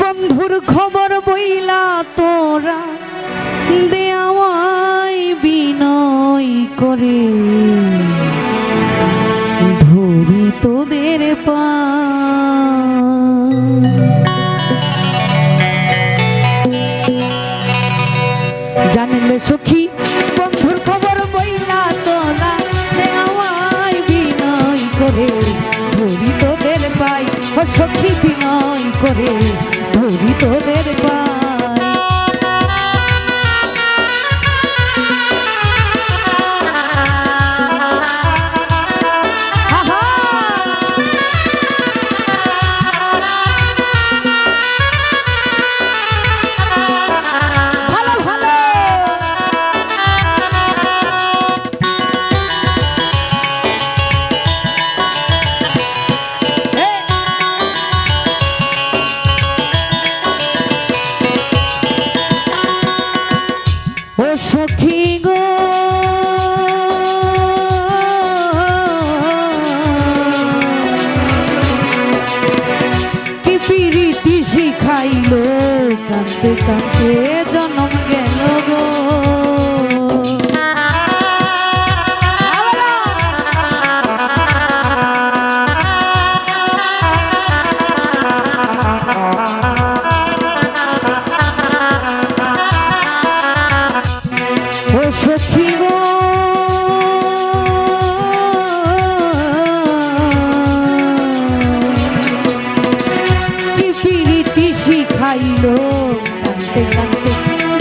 বন্ধুর খবর বইলা তোরা দেওয়াই বিনয় করে। ধরি তোদের পা জানলে সখী, বন্ধুর খবর বইলা তোলা দেওয়াই বিনয় করে। ধরি তোদের পাই। ও সখী ও সখী গো। শিখাইলো কান্তে কান্তে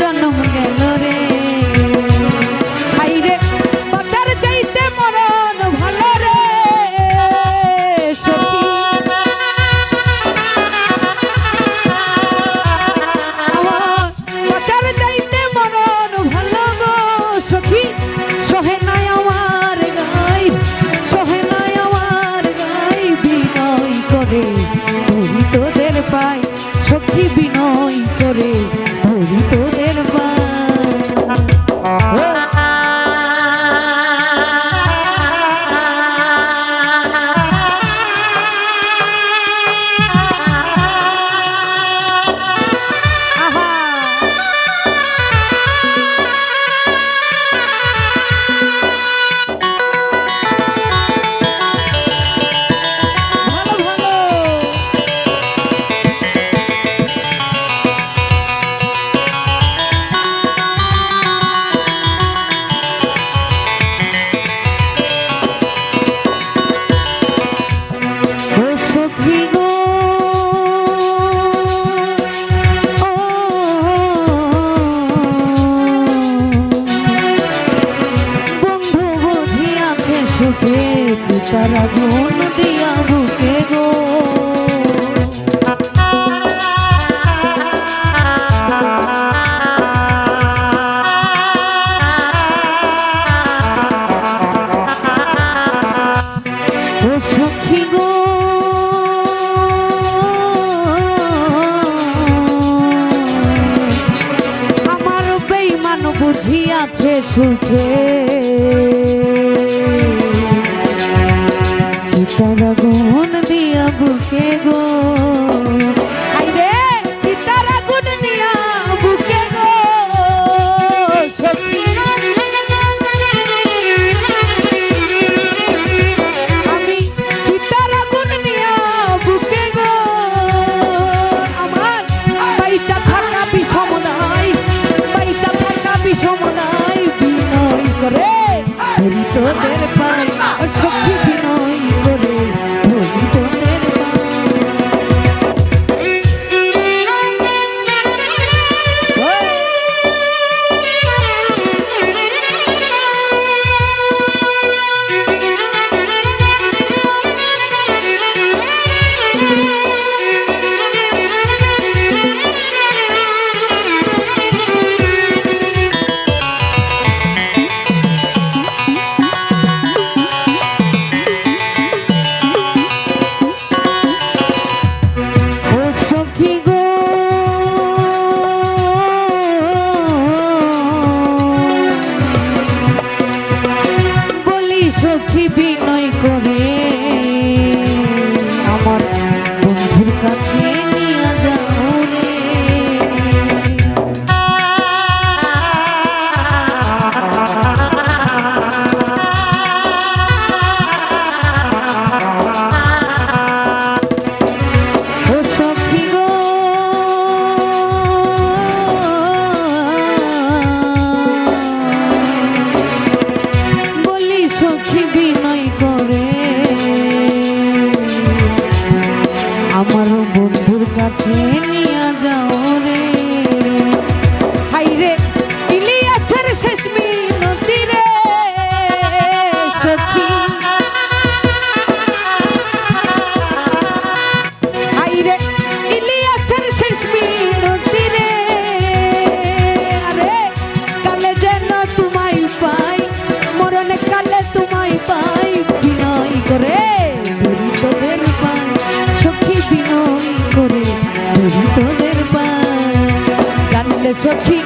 জন্ম গেল রে। হাই রে বাচ্চার চাইতে মরণ ভালো রে বাচ্চার চাইতে মরণ ভালো গো সখী। সহে নাই আমার গাই, সহে নাই আমার গাই, বিনয় করে তোদের পাই চিতার আগুন দিয়া বুকে গো। সখী গো। আমার বেইমান বুঝিয়াছে সুখে। চিতার আগুন দিয়া বুকে গো। আইরে চিতার আগুন দিয়া বুকে গো। সখী আমি চিতার আগুন নিয়া বুকে গো। আমার বাইচা থাকা বিষম নাই বাইচা থাকা বিষম নাই বিনয় করে। তোদের to keep you. করে দরিদ্রদের পা সখী বিনয় করে দরিদ্রদের পা জানলে সখী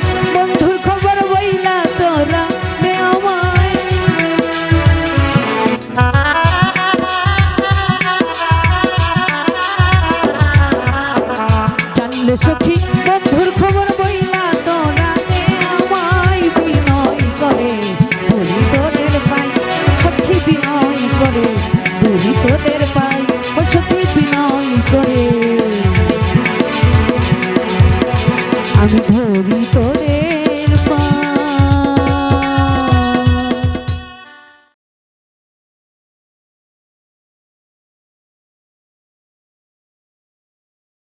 আমি ধরি তোর